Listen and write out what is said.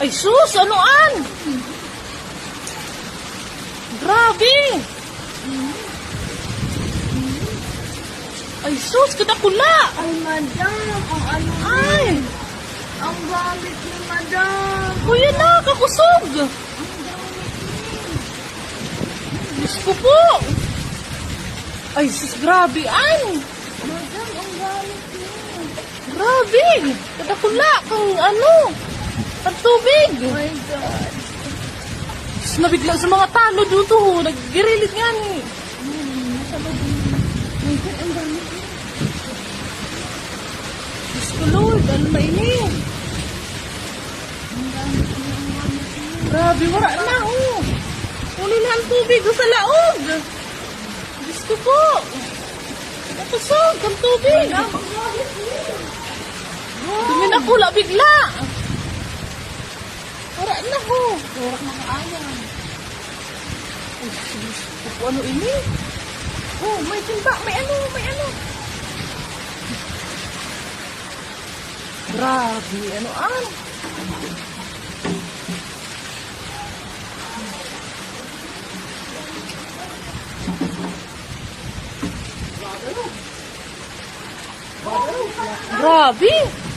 Ay sus, anoan? Grabe. Ay sus, kadakula. Ay, madam, ang ano Ay, ang gamit ni madam. kuya na, kakusog. Diyos ko po. Ay sus, grabe an. Madam, ang gamit niya. Grabe. Kadakula kang ano. Ang tubig. Oh my God. Diyos, nabigla sa mga talo dito. ho. Naggirilit nga ni. Hmm, loob niya. My God, ang niya. Diyos ko Lord, ano na ini? Ang. Grabe, wala na oh. Uli na ang tubig oh, sa laog. Diyos ko po. Nakusog ang tubig. Dumi na pula bigla. Wala na ho. Turak na kaayang. Ay, po, ano ini? Oh, may timba, may ano, may ano. Grabe, ano an? Grabe.